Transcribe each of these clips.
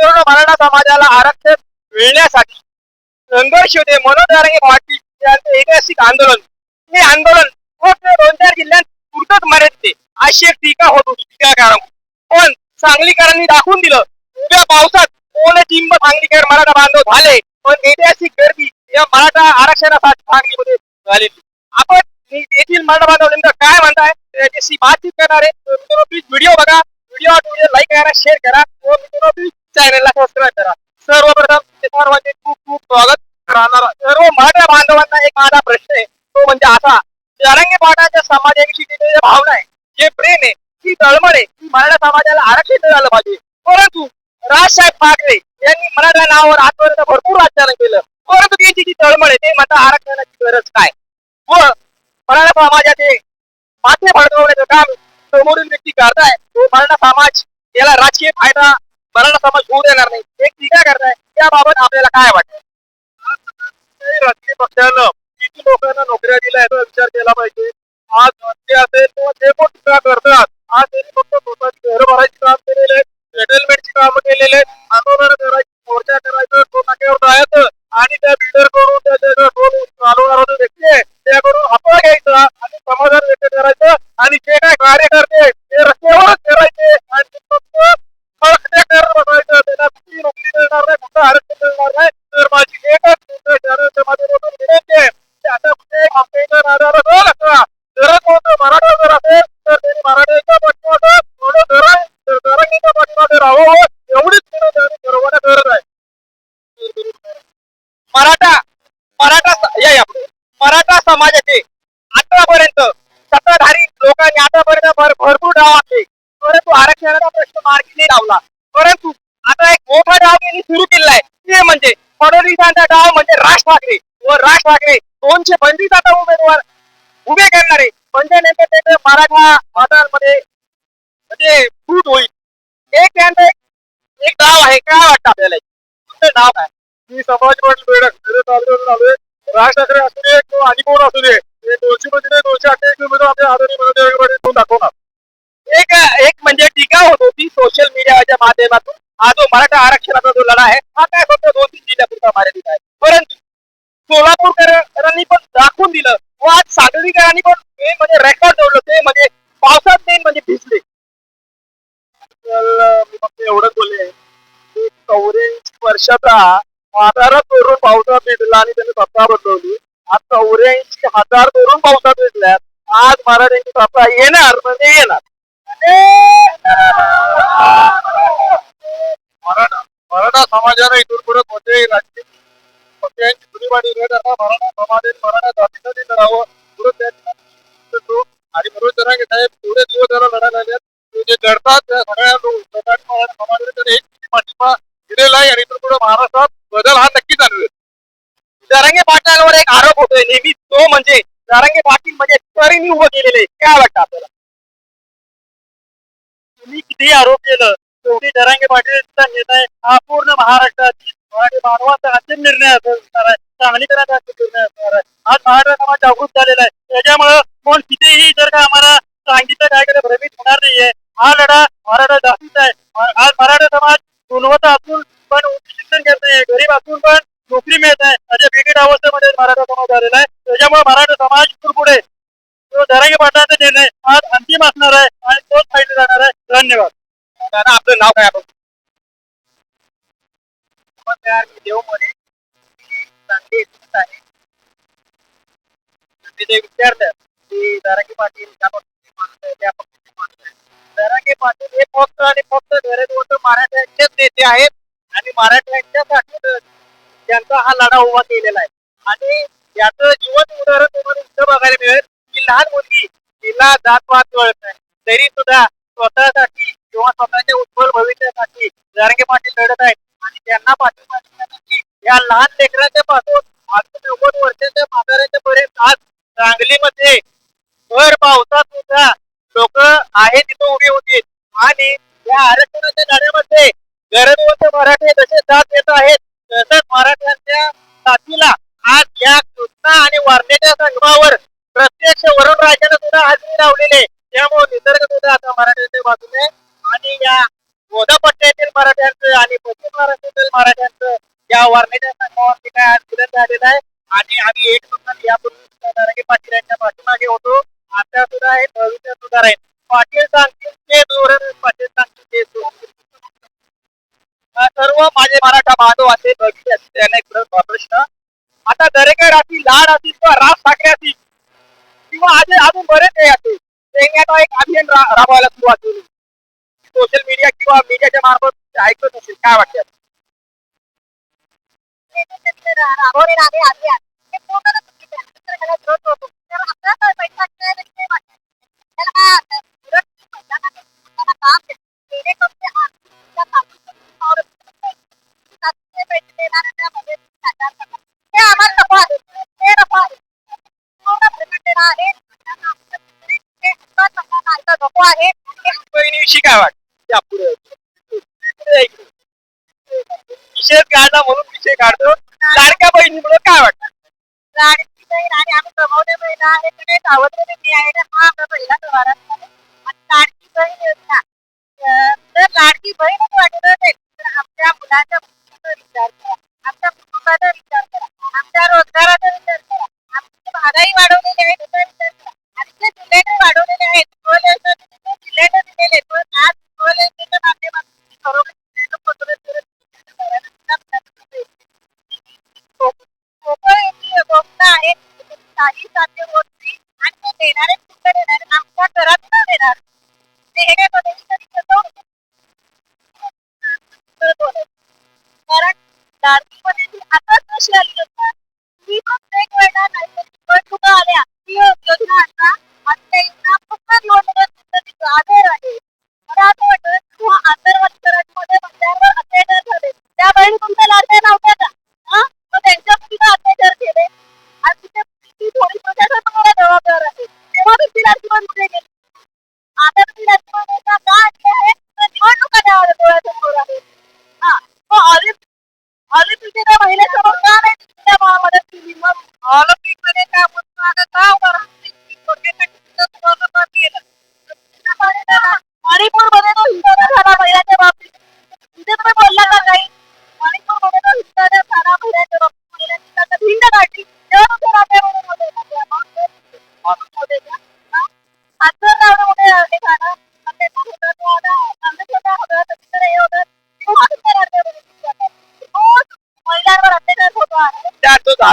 पूर्ण मराठा समाजाला आरक्षण मिळण्यासाठी संघर्ष होते. मनोज आरंगे पाटील यांचं ऐतिहासिक आंदोलन. हे आंदोलन दोन चार जिल्ह्यात पुरतच मर्यादित अशी एक टीका होत होती. टीकाकारांवर पण सांगलीकरांनी दाखवून दिलं उद्या पावसात कोण टिंब सांगलीकर मराठा बांधव झाले? पण ऐतिहासिक गर्दी या मराठा आरक्षणासाठी सांगलीमध्ये झालेली. आपण येथील मराठा बांधव नेमकं काय म्हणताय? त्याच्याशी बातचीत करणारे मित्रांनो प्लीज व्हिडिओ बघा. व्हिडिओ व्हिडिओ लाईक करा शेअर करा. व मित्रांनो प्लीज चॅनलला सबस्क्राईब करा. सर्वप्रथम सर्वांचे खूप खूप स्वागत राहणार. सर्व मराठा बांधवांना एक माझा प्रश्न आहे. तो म्हणजे असा जरांगे पाटाच्या समाजाविषयी जे भावना आहे जे प्रेम आहे ती तळमळ आहे ती मराठा समाजाला आरक्षण झालं पाहिजे. परंतु राजसाहेब ठाकरे यांनी मराठा नावावर आजपर्यंत भरपूर राजकारण केलं. परंतु त्यांची जी तळमळ आहे ते म्हणतात आरक्षणाची गरज काय? व मराठा समाजाचे माथे भडकवण्याचं काम समोरील व्यक्ती करताय. तो मराठा समाज याला राजकीय फायदा मराठा समाज होऊ देणार नाही. एक टीका करताय. त्याबाबत आपल्याला काय वाटतं? राजकीय पक्षानं किती लोकांना नोकऱ्या दिल्या याचा विचार केला पाहिजे. आज ते असेल किंवा जे कोण टीका करतात. आज त्यांनी फक्त स्वतःची घर भरायची काम केलेले सेटलमेंटची काम केलेले आंदोलन करायची मोर्चा करायचं तो नाक्यावर जायचं आणि त्या बिल्डर करून त्या मराठा या या. मराठा समाजाचे आतापर्यंत सत्ताधारी लोकांनी आतापर्यंत भर- भरपूर डाव आखले परंतु आरक्षणाचा प्रश्न मार्गी नाही लावला. परंतु आता एक मोठा डाव त्यांनी सुरू केला आहे. ते म्हणजे फडणवीसांचा डाव म्हणजे राज ठाकरे. व राज ठाकरे दोनशे पंचवीस आता उमेदवार उभे करणारे. म्हणजे नेमके ते मराठा मतदारांमध्ये म्हणजे फूट होईल. एक त्यांचा एक- डाव आहे. काय वाटतं आपल्याला? तुमचं डाव काय मी समाज पाटील आलोय राज ठाकरे असू दे किंवा आणि कोण असू दे दोनशे मध्ये दोनशे अठ्ठावीस उमेदवार आपल्या आदरणीय दाखवणार. एक एक म्हणजे टीका होत होती सोशल मीडियाच्या माध्यमातून. हा जो मराठा आरक्षणाचा जो लढा आहे हा काय फक्त दोन तीन जिल्ह्यापुरता मर्यादित आहे. परंतु सोलापूरकरांनी पण दाखवून दिलं व आज सांगलीकरांनी पण मेन म्हणजे रेकॉर्ड जोडलं ते म्हणजे पावसात मेन म्हणजे भिजले. तर मी फक्त एवढंच बोलले की चौऱ्याऐंशी वर्षाचा आधारात तरुण पावसात भेटला आणि त्यांनी सत्ता बदलवली. आज चौऱ्याऐंशी हजार तरुण पावसात भेटल्यात आज मराठ्यांची सत्ता येणार म्हणजे येणार. मराठा मराठा समाजाने इथून पुढे कोणत्याही राजकीय पक्षांची जुनीवाडी न करता मराठा समाजाने मराठा जातीसाठी लढावं पुढे त्यांनी आणि म्हणून त्यांना साहेब पुढे दिवस त्याला लढायला लागल्यात जे घडतात त्या सगळ्या लोक- मराठा समाजाने त्याला एक पाठिंबा दिलेला आहे. आणि इथून पुढे महाराष्ट्रात बदल हा नक्कीच आणवेल जरांगे पाटलांवर एक आरोप होतोय नेहमी. तो म्हणजे जरांगे पाटील म्हणजे तरीनी उभं केलेले काय वाटतं आपल्याला? तुम्ही किती आरोप केलं? शेवटी जरांगे पाटीलचा निर्णय हा पूर्ण महाराष्ट्रातील मराठी मानवाचा अंतिम निर्णय असणार आहे. सांगलीकरांचा अंतिम निर्णय असणार आहे. आज महाराष्ट्र समाज जागृत झालेला आहे. त्याच्यामुळं कोण कितीही जर का आम्हाला सांगितलं काय केलं भ्रमित होणार नाहीये. हा लढा मराठा जातीचा आहे. आज मराठा समाज मराठा आहे. त्याच्यामुळे मराठा समाज पुढे तो जरांगे पाटलांचा निर्णय आज अंतिम असणार आहे आणि तोच फायदा जाणार आहे. धन्यवाद. दादा आपलं नाव काय आपण नमस्कार मी देव मोरे सांगली येथील आहे. मी ते विचारलं की दारांगे पाटील त्या पक्षाचे माणूस आहे त्या पक्षाचे माणूस आहे दारागे पाटील हे फक्त आणि फक्त गरजवंत मराठ्यांचेच नेते आहेत. आणि मराठ्यांच्यासाठी त्यांचा हा लढा उभा केलेला आहे. आणि याचं जीवन उदाहरण तुम्हाला इथं बघायला मिळेल की लहान मुलगी तिला जातपात कळत नाही. तरी सुद्धा स्वतःसाठी किंवा स्वतःच्या उज्ज्वल भविष्यासाठी जारंगे पाटील लढत आहेत. आणि त्यांना पाठिंबा देण्यासाठी या लहान लेकरांच्या पासून आता नव्वद वर्षाच्या म्हाताऱ्याच्या पर्यंत आज सांगलीमध्ये भर पावसात सुद्धा लोक आहेत तिथं उभी होती. आणि या आरक्षणाच्या लढ्यामध्ये गरजवंत मराठे जसे साथ देत आहेत तसंच मराठ्या प्रत्यक्ष वरुण राजाने सुद्धा हजेरी लावलेले. त्यामुळे निसर्ग सुद्धा आता मराठ्यांच्या बाजूने आणि या गोदापट्ट्यातील मराठ्यांचं आणि पश्चिम महाराष्ट्रातील मराठ्यांचं या वर्णाच्या संघावरती काय आंदोलन झालेलं आहे आणि आम्ही एक सुद्धा यापूर्वी नारंगी पाटील यांच्या पाठीमागे होतो. आता सुद्धा हे भविष्य सुद्धा राहील. पाटील सांगतील ते धोरण पाटील सांगतील ते धोरण. सर्व माझे मराठा बांधव असे भविष्य असतील त्यांना एक प्रश्न. आता दरेकर असतील लाड असतील किंवा राज ठाकरे असतील किंवा आज अजून बरेच हे असे त्यांनी एक अभियान राबवायला सुरुवात केली. सोशल मीडिया किंवा मीडियाच्या मार्फत ऐकत असेल. काय वाटतं? कायदा नको आहे. बहिणीविषयी काय वाटतं. विषय काढला म्हणून विषय काढतो. लाडक्या बहिणीमुळे काय वाटतं? लाडकी बहीण आणि आम्ही कमवले महिला आहे. कडे सावधगिरी मी आहे. ना हा आमचा पहिला व्यवहार लाडकी बहीण योजना. जर लाडकी बहीणच वाटत असेल तर आमच्या मुलाच्या विचार करा. आमच्या कुटुंबाचा विचार करा. आमच्या रोजगाराचा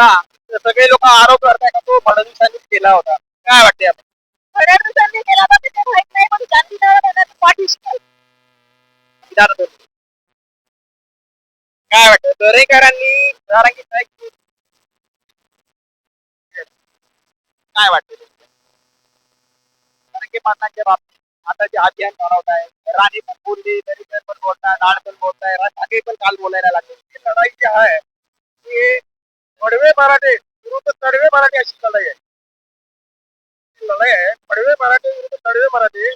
झाला. सगळे लोक आरोप करताय का तो फडणवीसांनीच केला होता? काय वाटते आपण थोड्या दिवसांनी केला तिथे माहित नाही पण गांधीनगर येण्याचं पाठीशी काय वाटतं दरेकरांनी साहेब काय वाटतं दरेके पाटलांच्या बाबतीत आता जे अभियान बनवत आहे राणी पण बोलली दरेकर पण बोलताय लाड पण बोलताय ठाकरे पण काल बोलायला लागले. लढाई जी आहे ती पडवे मराठे विरुद्ध तडवे मराठे अशी लढाई आहे. लढाई आहे. पडवे मराठे विरुद्ध तडवे मराठे.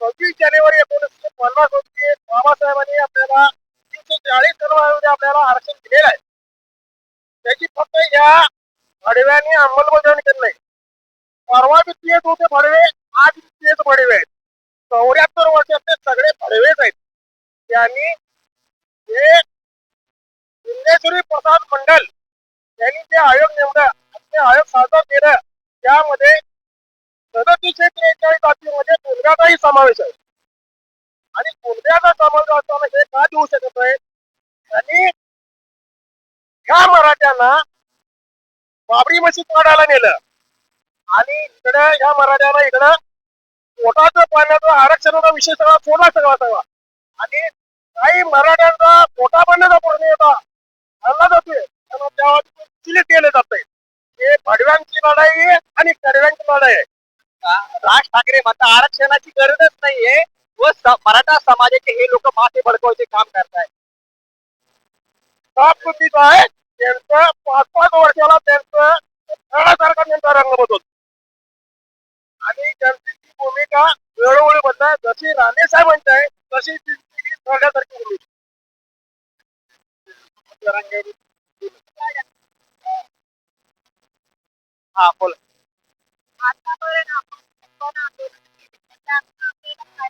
सव्वीस जानेवारी एकोणीसशे पन्नास रोजी बाबासाहेबांनी आपल्याला तीनशे चाळीस जन्मामध्ये आपल्याला आरक्षण दिलेलं आहे. त्याची फक्त या भडव्यांनी अंमलबजावणी केली नाही. परवा बी तेच होते भडवे आज तेच भडवे आहेत. चौऱ्याहत्तर वर्षातले सगळे भडवेच आहेत. त्यांनी हे इंद्रेश्वरी प्रसाद मंडल यांनी जे आयोग नेमलं ते आयोग सादर केलं त्यामध्ये सदतीसशे त्रेचाळीस जातीमध्ये मुलगाचाही समावेश आहे. आणि कोणत्याचा समावेश असताना हे का देऊ शकत आहे त्यांनी ह्या मराठ्यांना बाबरी मशीद काढायला नेलं. आणि इकडे ह्या मराठ्यांना इकडं पोटाचं पाण्याचं आरक्षणाचा विषय सगळा सोडला सगळा सगळा. आणि काही मराठ्यांचा पोटा पाण्याचा प्रश्न होता आणला जातोय. त्यांना तेव्हा चिलीत केले जाते हे भडव्यांची लढाई आहे आणि कडव्यांची लढाई आहे. राज ठाकरे म्हणतात आरक्षणाची गरजच नाहीये व मराठा समाजाचे हे लोक माथे भडकवायचे काम करताय साफ चुकीचं आहे. त्यांचं पाच पाच वर्षाला त्यांचं खेळासारखा त्यांचा रंग बदलतो. आणि त्यांची ती भूमिका वेळोवेळी बदलाय जशी राणे साहेब म्हणताय तशी ती ती भूमिका. हा बोला आतापर्यंत आपण पण आंदोलन केले. त्याच्या आंदोलनाला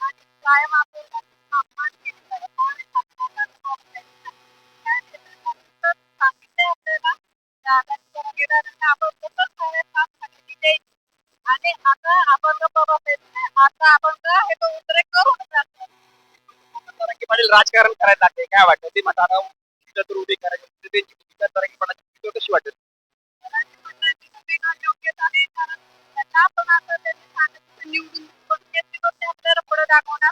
काही कायम आपल्याला अपमान केले तर काय आपल्याला काय तर सांगितलंय आपल्याला त्या गेल्यानंतर आपण कसं साडेसात साठी द्यायची आणि आता आपण गप्पा बसायचं आता आपण काय हे तो उद्रेक करून टाकतो तरंगी पाटील राजकारण करायला लागले. काय वाटतं? ते मतदार तर उभे करायचे म्हणजे त्यांची भूमिका तरंगी पाटलाची भूमिका कशी वाटत आपल्याला पुढे दाखवणार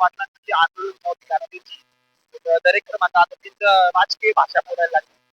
वाटतं तरंगी आंदोलन कारण दरेकर म्हणतात आता तिथं राजकीय भाषा बोलायला लागली.